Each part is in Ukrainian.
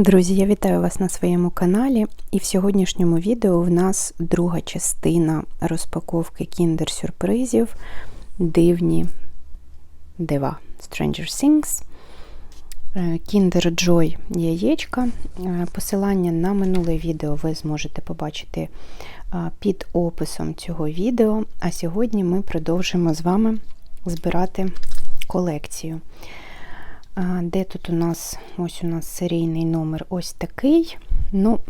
Друзі, я вітаю вас на своєму каналі, і в сьогоднішньому відео в нас друга частина розпаковки кіндер-сюрпризів Дивні дива Stranger Things. Е, Kinder Joy яєчка. Е, Посилання на минуле відео ви зможете побачити е, під описом цього відео. А сьогодні ми продовжимо з вами збирати колекцію. Де тут у нас ось у нас серійний номер ось такий. Ну,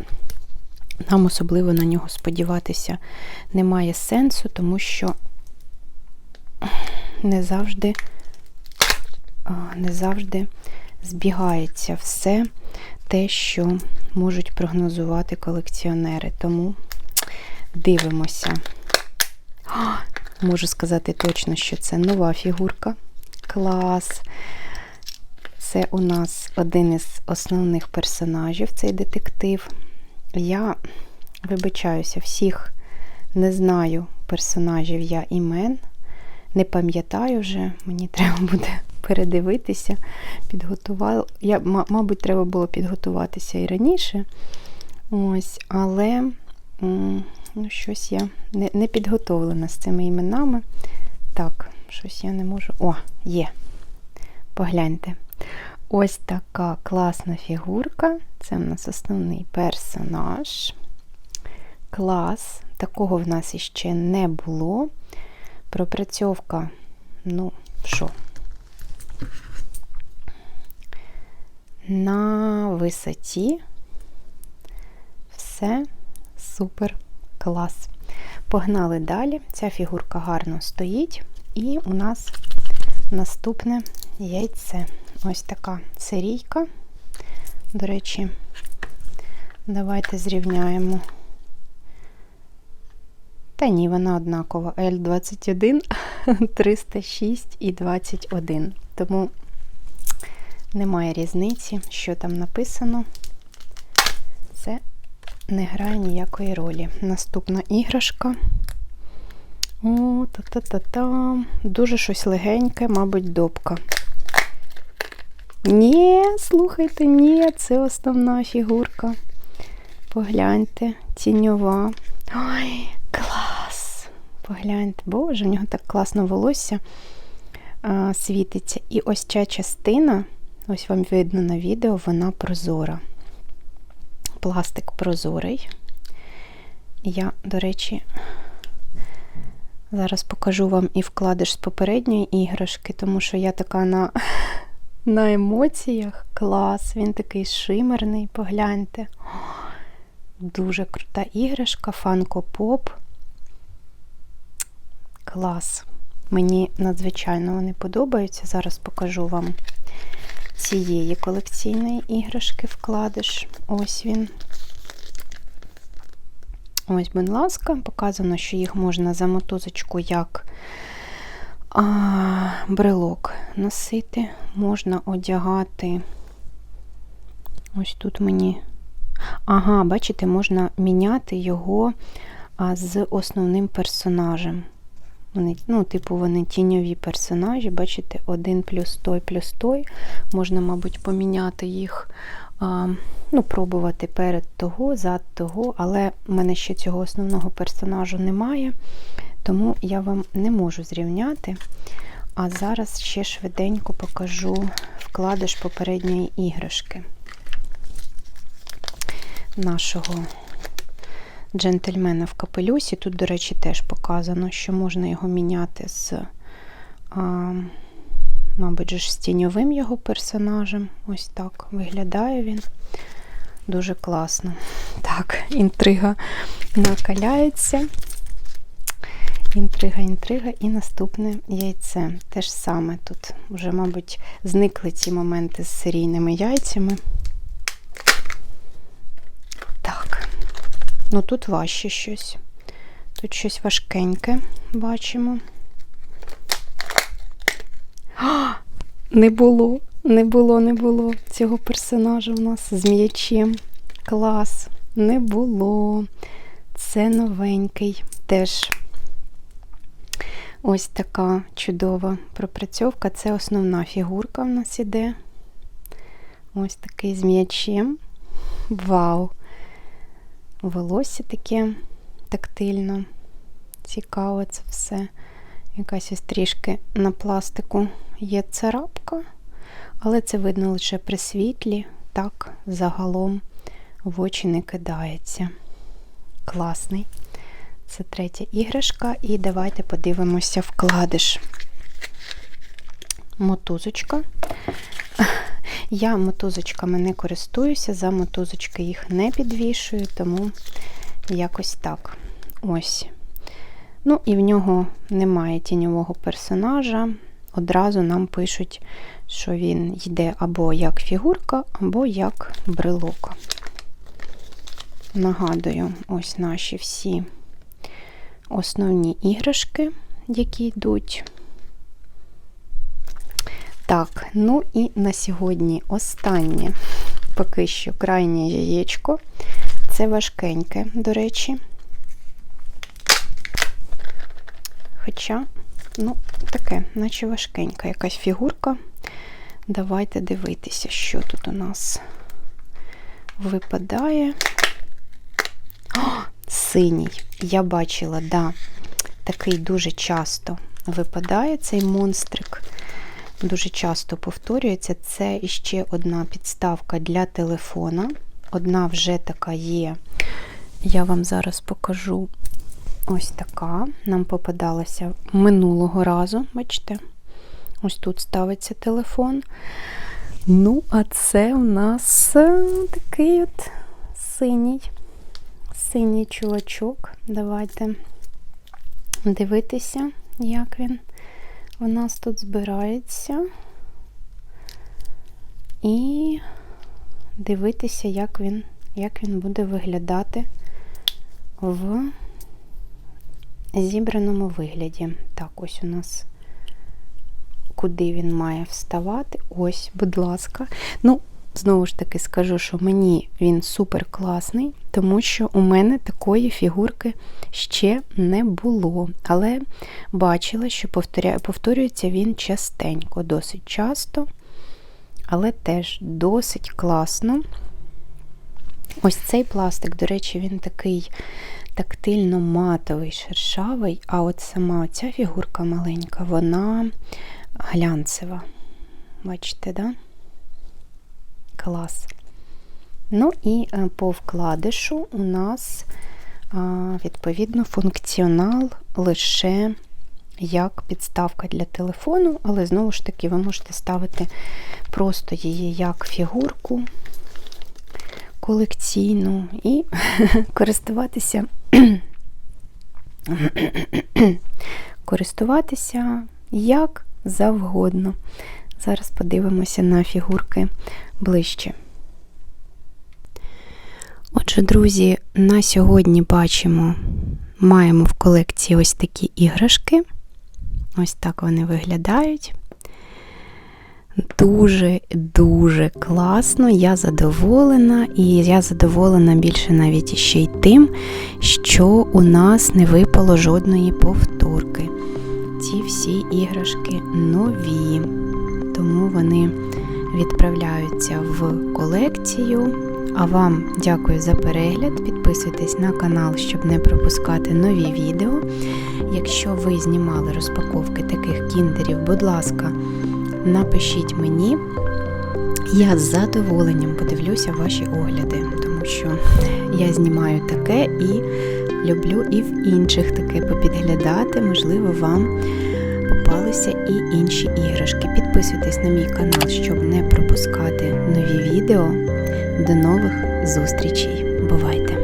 нам особливо на нього сподіватися немає сенсу, тому що не завжди, не завжди збігається все те, що можуть прогнозувати колекціонери. Тому дивимося. Можу сказати точно, що це нова фігурка. Клас! Це у нас один із основних персонажів, цей детектив. Я вибачаюся, всіх не знаю персонажів я імен, не пам'ятаю вже, мені треба буде передивитися, підготувала. Я, Мабуть, треба було підготуватися і раніше. Ось, Але ну, щось я не, не підготовлена з цими іменами. Так, щось я не можу. О, є. Погляньте. Ось така класна фігурка. Це в нас основний персонаж. Клас. Такого в нас іще не було. Пропрацьовка, ну, що? На висоті все супер клас. Погнали далі. Ця фігурка гарно стоїть, і у нас наступне яйце. Ось така серійка. До речі, давайте зрівняємо. Та ні, вона однакова. L21, 306 і 21. Тому немає різниці, що там написано. Це не грає ніякої ролі. Наступна іграшка. О, та-та-та-та. Дуже щось легеньке, мабуть, допка. Ні, слухайте, ні, це основна фігурка. Погляньте, тіньова. Ой, клас! Погляньте, боже, в нього так класно волосся а, світиться. І ось ця частина, ось вам видно на відео, вона прозора. Пластик прозорий. Я, до речі, зараз покажу вам і вкладиш з попередньої іграшки, тому що я така на на емоціях. Клас, він такий шимерний, погляньте. Дуже крута іграшка, Pop. Клас. Мені надзвичайно вони подобаються. Зараз покажу вам цієї колекційної іграшки вкладиш. Ось він. Ось, будь ласка, показано, що їх можна за мотузочку як а, брелок носити, можна одягати. Ось тут мені. Ага, бачите, можна міняти його з основним персонажем. Вони, ну, Типу, вони тіньові персонажі, бачите, один плюс той, плюс той. Можна, мабуть, поміняти їх, а, ну, пробувати перед того, зад того, але в мене ще цього основного персонажу немає тому я вам не можу зрівняти. А зараз ще швиденько покажу вкладиш попередньої іграшки нашого джентльмена в капелюсі. Тут, до речі, теж показано, що можна його міняти з, а, мабуть, ж тіньовим його персонажем. Ось так виглядає він. Дуже класно. Так, інтрига накаляється. Інтрига, інтрига, і наступне яйце. Те ж саме тут вже, мабуть, зникли ці моменти з серійними яйцями. Так, ну тут важче щось. Тут щось важкеньке бачимо. А, Не було, не було, не було цього персонажа у нас з м'ячем. Клас, не було. Це новенький теж. Ось така чудова пропрацьовка. Це основна фігурка в нас іде. Ось такий з м'ячем. Вау! Волосся таке тактильно. Цікаво це все. Якась ось трішки на пластику є царапка, але це видно лише при світлі, так загалом в очі не кидається. Класний. Це третя іграшка, і давайте подивимося вкладиш. Мотузочка. Я мотузочками не користуюся, за мотузочки їх не підвішую, тому якось так. Ось. Ну, і в нього немає тіньового персонажа. Одразу нам пишуть, що він йде або як фігурка, або як брелок. Нагадую, ось наші всі основні іграшки, які йдуть. Так, ну і на сьогодні останнє, поки що крайнє яєчко. Це важкеньке, до речі. Хоча, ну, таке, наче важкенька якась фігурка. Давайте дивитися, що тут у нас випадає. О, синій. Я бачила, да, такий дуже часто випадає цей монстрик. Дуже часто повторюється. Це іще одна підставка для телефона. Одна вже така є. Я вам зараз покажу ось така. Нам попадалася минулого разу, бачите? Ось тут ставиться телефон. Ну, а це у нас е, такий от синій, синій чувачок. Давайте дивитися, як він у нас тут збирається. І дивитися, як він, як він буде виглядати в зібраному вигляді. Так, ось у нас куди він має вставати. Ось, будь ласка. Ну, знову ж таки скажу, що мені він супер класний, тому що у мене такої фігурки ще не було. Але бачила, що повторюється він частенько, досить часто, але теж досить класно. Ось цей пластик, до речі, він такий тактильно матовий, шершавий, а от сама ця фігурка маленька, вона глянцева. Бачите, да? Клас. Ну і е, по вкладишу у нас, відповідно, функціонал лише як підставка для телефону, але знову ж таки, ви можете ставити просто її як фігурку колекційну і користуватися користуватися як завгодно. Зараз подивимося на фігурки ближче. Отже, друзі, на сьогодні бачимо, маємо в колекції ось такі іграшки. Ось так вони виглядають. Дуже-дуже класно, я задоволена, і я задоволена більше навіть ще й тим, що у нас не випало жодної повторки. Ці всі іграшки нові, тому вони відправляються в колекцію. А вам дякую за перегляд. Підписуйтесь на канал, щоб не пропускати нові відео. Якщо ви знімали розпаковки таких кіндерів, будь ласка, напишіть мені. Я з задоволенням подивлюся ваші огляди, тому що я знімаю таке і люблю і в інших таке попідглядати. Можливо, вам попалися і інші іграшки. Підписуйтесь на мій канал, щоб не пропускати нові відео. До нових зустрічей. Бувайте!